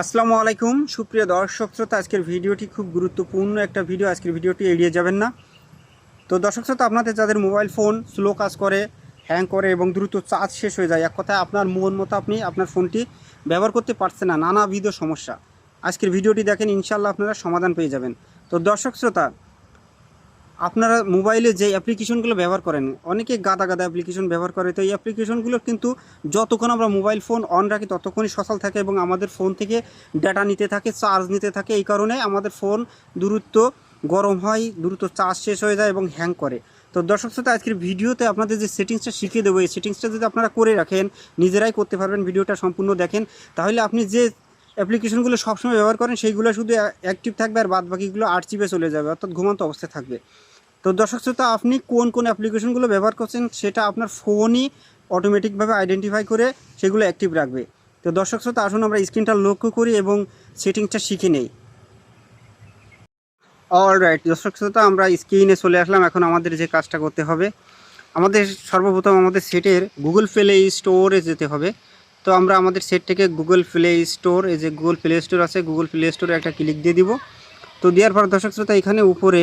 আসসালামু আলাইকুম। সুপ্রিয় দর্শক শ্রোতা, আজকের ভিডিওটি খুব গুরুত্বপূর্ণ একটা ভিডিও। আজকের ভিডিওটি এড়িয়ে যাবেন না। তো দর্শক শ্রোতা, আপনাদের যাদের মোবাইল ফোন স্লো কাজ করে, হ্যাং করে এবং দ্রুত চার্জ শেষ হয়ে যায়, এক কথায় আপনার মন মতো আপনি আপনার ফোনটি ব্যবহার করতে পারছেন না। নানাবিধ সমস্যা। আজকের ভিডিওটি দেখেন ইনশাল্লাহ আপনারা সমাধান পেয়ে যাবেন। তো দর্শক শ্রোতা আপনারা মোবাইলে যে অ্যাপ্লিকেশনগুলো ব্যবহার করেন, অনেকে গাদা গাদা অ্যাপ্লিকেশন ব্যবহার করে। তো এই অ্যাপ্লিকেশনগুলো কিন্তু যতক্ষণ আমরা মোবাইল ফোন অন রাখি, ততক্ষণই সচল থাকে এবং আমাদের ফোন থেকে ডাটা নিতে থাকে চার্জ নিতে থাকে। এই কারণে আমাদের ফোন দ্রুত গরম হয়, দ্রুত চার্জ শেষ হয়ে যায় এবং হ্যাং করে। তো দর্শক শ্রোতা, আজকের ভিডিওতে আপনাদের যে সেটিংসটা শিখিয়ে দেবো, এই সেটিংসটা যদি আপনারা করে রাখেন, নিজেরাই করতে পারবেন, ভিডিওটা সম্পূর্ণ দেখেন। তাহলে আপনি যে অ্যাপ্লিকেশনগুলো সবসময় ব্যবহার করেন, সেইগুলো শুধু অ্যাক্টিভ থাকবে আর বাদ বাকিগুলো আট চিপে চলে যাবে, অর্থাৎ ঘুমন্ত অবস্থায় থাকবে। তো দর্শক শ্রোতা, আপনি কোন কোন অ্যাপ্লিকেশনগুলো ব্যবহার করছেন সেটা আপনার ফোনই অটোমেটিকভাবে আইডেন্টিফাই করে সেগুলো অ্যাক্টিভ রাখবে। তো দর্শক শ্রোতা, আসুন আমরা স্ক্রিনটা লক্ষ্য করি এবং সেটিংসটা শিখে নেই। অল রাইট দর্শক শ্রোতা, আমরা স্ক্রিনে চলে আসলাম। এখন আমাদের যে কাজটা করতে হবে, আমাদের সর্বপ্রথম আমাদের সেটের গুগল প্লে স্টোরে যেতে হবে। তো আমরা আমাদের সেট থেকে গুগল প্লে স্টোর এই যে গুগল প্লে স্টোর আছে গুগল প্লে স্টোরে একটা ক্লিক দিয়ে দিব। তো দেওয়ার পর দর্শক শ্রোতা, এখানে উপরে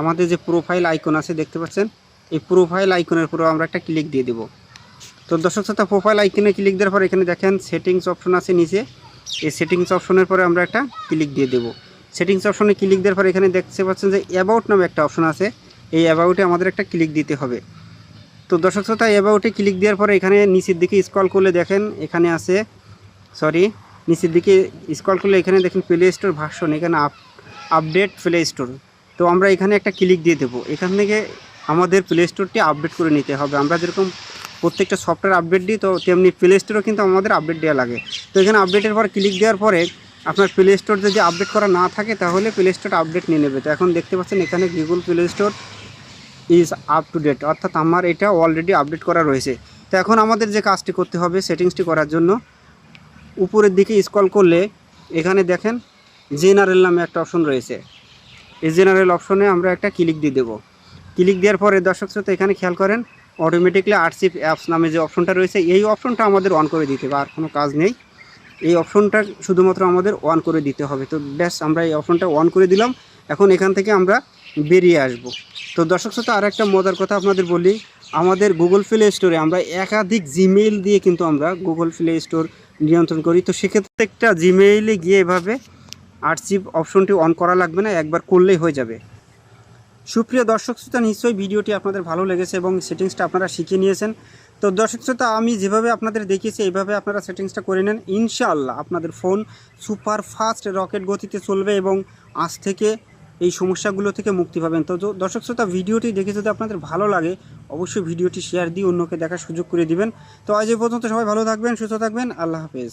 আমাদের যে প্রোফাইল আইকন আছে, দেখতে পাচ্ছেন? এই প্রোফাইল আইকনের উপরে আমরা একটা ক্লিক দিয়ে দেব। তো দর্শক শ্রোতা প্রোফাইল আইকনে ক্লিক দেওয়ার পর এখানে দেখেন সেটিংস অপশন আছে নিচে। এই সেটিংস অপশনের পরে আমরা একটা ক্লিক দিয়ে দেব। সেটিংস অপশনে ক্লিক দেওয়ার পর এখানে দেখতে পাচ্ছেন যে অ্যাবাউট নামে একটা অপশন আছে। এই অ্যাবাউটে আমাদের একটা ক্লিক দিতে হবে। তো দর্শক শ্রোতা অ্যাবাউটে ক্লিক দেওয়ার পরে এখানে নিচের দিকে স্ক্রল করলে দেখেন এখানে আছে সরি নিচের দিকে স্ক্রল করলে এখানে দেখেন প্লে স্টোর ভার্সন এখানে আপ আপডেট প্লে স্টোর তো আমরা এখানে একটা ক্লিক দিয়ে দেবো। এখান থেকে আমাদের প্লে স্টোরটি আপডেট করে নিতে হবে। আমরা যেরকম প্রত্যেকটা সফটওয়্যার আপডেট দিই, তো তেমনি প্লে স্টোরও কিন্তু আমাদের আপডেট দেওয়া লাগে। তো এখানে আপডেটের পর ক্লিক দেওয়ার পরে আপনার প্লে স্টোর যদি আপডেট করা না থাকে, তাহলে প্লে স্টোর আপডেট নিয়ে নেবে। তো এখন দেখতে পাচ্ছেন এখানে Google Play Store is up to date অর্থাৎ আমার এটা অলরেডি আপডেট করা রয়েছে। তো এখন আমাদের যে কাজটি করতে হবে সেটিংসটি করার জন্য, উপরের দিকে স্কল করলে এখানে দেখেন জেনারেল নামে একটা অপশন রয়েছে। এই জেনারেল অপশনে আমরা একটা ক্লিক দিয়ে দেবো। ক্লিক দেওয়ার পরে দর্শক শ্রোতা, এখানে খেয়াল করেন অটোমেটিকলি আরসিপ অ্যাপস নামে যে অপশনটা রয়েছে, এই অপশনটা আমাদের অন করে দিতে হবে, আর কোনো কাজ নেই। এই অপশনটা শুধুমাত্র আমাদের অন করে দিতে হবে। তো ব্যাস, আমরা এই অপশনটা অন করে দিলাম। এখন এখান থেকে আমরা বেরিয়ে আসব। তো দর্শক শ্রোতা আর একটা মজার কথা আপনাদের বলি, আমাদের গুগল প্লে স্টোরে আমরা একাধিক জিমেইল দিয়ে কিন্তু আমরা গুগল প্লে স্টোর নিয়ন্ত্রণ করি। তো সেক্ষেত্রে একটা জিমেইলে গিয়ে এভাবে আর্চিভ অপশনটি অন করা লাগবে না, একবার করলেই হয়ে যাবে। সুপ্রিয় দর্শক শ্রোতা, নিশ্চয়ই ভিডিওটি আপনাদের ভালো লেগেছে এবং সেটিংসটা আপনারা শিখে নিয়েছেন। তো দর্শক শ্রোতা, আমি যেভাবে আপনাদের দেখিয়েছি, এইভাবে আপনারা সেটিংসটা করে নেন। ইনশাআল্লাহ আপনাদের ফোন সুপার ফাস্ট রকেট গতিতে চলবে এবং আজ থেকে এই সমস্যাগুলো থেকে মুক্তি পাবেন। তো দর্শক শ্রোতা, ভিডিওটি দেখে যদি আপনাদের ভালো লাগে, অবশ্যই ভিডিওটি শেয়ার দিয়ে অন্যকে দেখার সুযোগ করে দিবেন। তো আজ এ পর্যন্ত সবাই ভালো থাকবেন, সুস্থ থাকবেন। আল্লাহ হাফেজ।